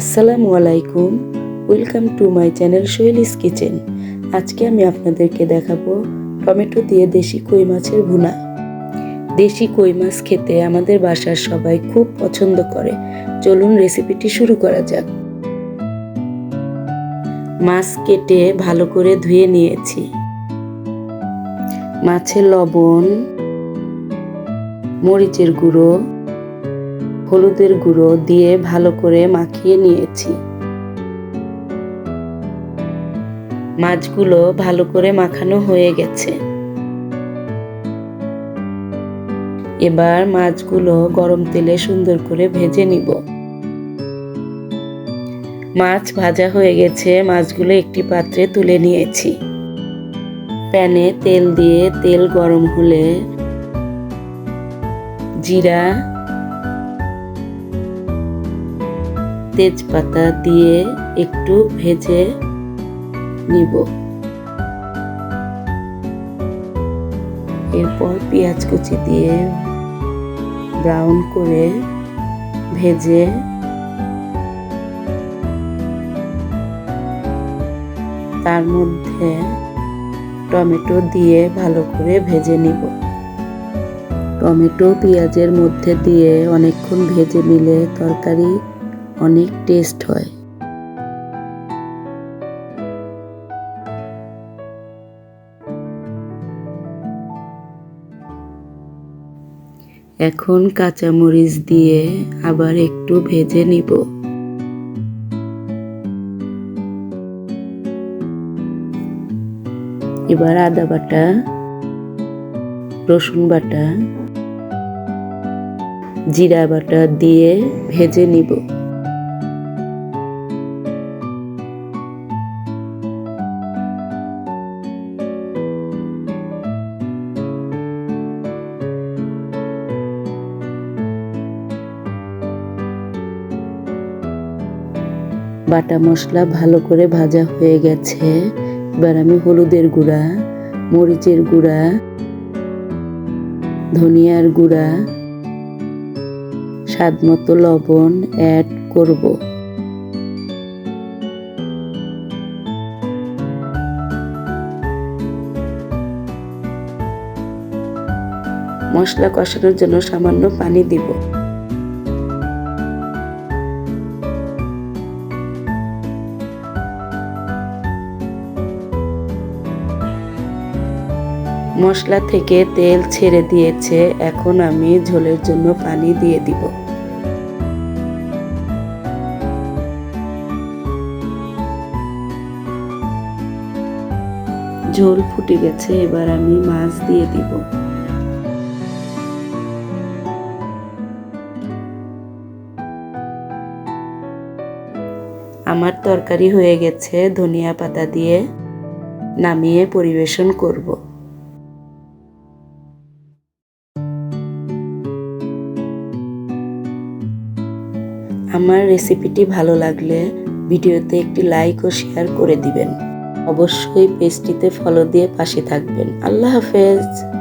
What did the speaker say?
আসসালামু আলাইকুম। Welcome to my channel Shoili's kitchen আজকে আমি আপনাদেরকে দেখাবো টমেটো দিয়ে দেশি কই মাছের ভুনা। দেশি কই মাছ খেতে আমাদের বাসার সবাই খুব পছন্দ করে। চলুন রেসিপিটি শুরু করা যাক। মাছ কেটে ভালো করে ধুয়ে নিয়েছি। মাছের লবণ, মরিচের গুঁড়ো হলুদের গুঁড়ো দিয়ে ভালো করে মাখিয়ে নিয়েছি। মাছগুলো ভালো করে মাখানো হয়ে গেছে। এবার মাছগুলো গরম তেলে সুন্দর করে ভেজে নিব। মাছ ভাজা হয়ে গেছে, মাছগুলো একটি পাত্রে তুলে নিয়েছি। প্যানে তেল দিয়ে তেল গরম হলে জিরা তেজপাতা দিয়ে একটু ভেজে নিব। এরপর পেঁয়াজ কুচি দিয়ে ব্রাউন করে ভেজে তার মধ্যে টমেটো দিয়ে ভালো করে ভেজে নিব। টমেটো পেঁয়াজের মধ্যে দিয়ে অনেকক্ষণ ভেজে নিলে তরকারি অনেক টেস্ট হয়। এখন কাঁচামরিচ দিয়ে আবার একটু ভেজে নিব। এবার আদা বাটা, রসুন বাটা, জিরা বাটা দিয়ে ভেজে নিব। বাটা মশলা ভালো করে ভাজা হয়ে গেছে। এবার আমি হলুদের গুঁড়া, মরিচের গুঁড়া, ধনিয়ার গুঁড়া স্বাদ মতো লবণ অ্যাড করব। মশলা কষানোর জন্য সামান্য পানি দিব। মশলা থেকে তেল ছেড়ে দিয়েছে, এখন আমি ঝোলের জন্য পানি দিয়ে দিব। ঝোল ফুটে গেছে, এবার আমি মাছ দিয়ে দিব। আমার তরকারি হয়ে গেছে, ধনিয়া পাতা দিয়ে নামিয়ে পরিবেশন করব। আমার রেসিপিটি ভালো লাগলে ভিডিওতে একটি লাইক ও শেয়ার করে দিবেন। অবশ্যই পেজটিতে ফলো দিয়ে পাশে থাকবেন। আল্লাহ হাফেজ।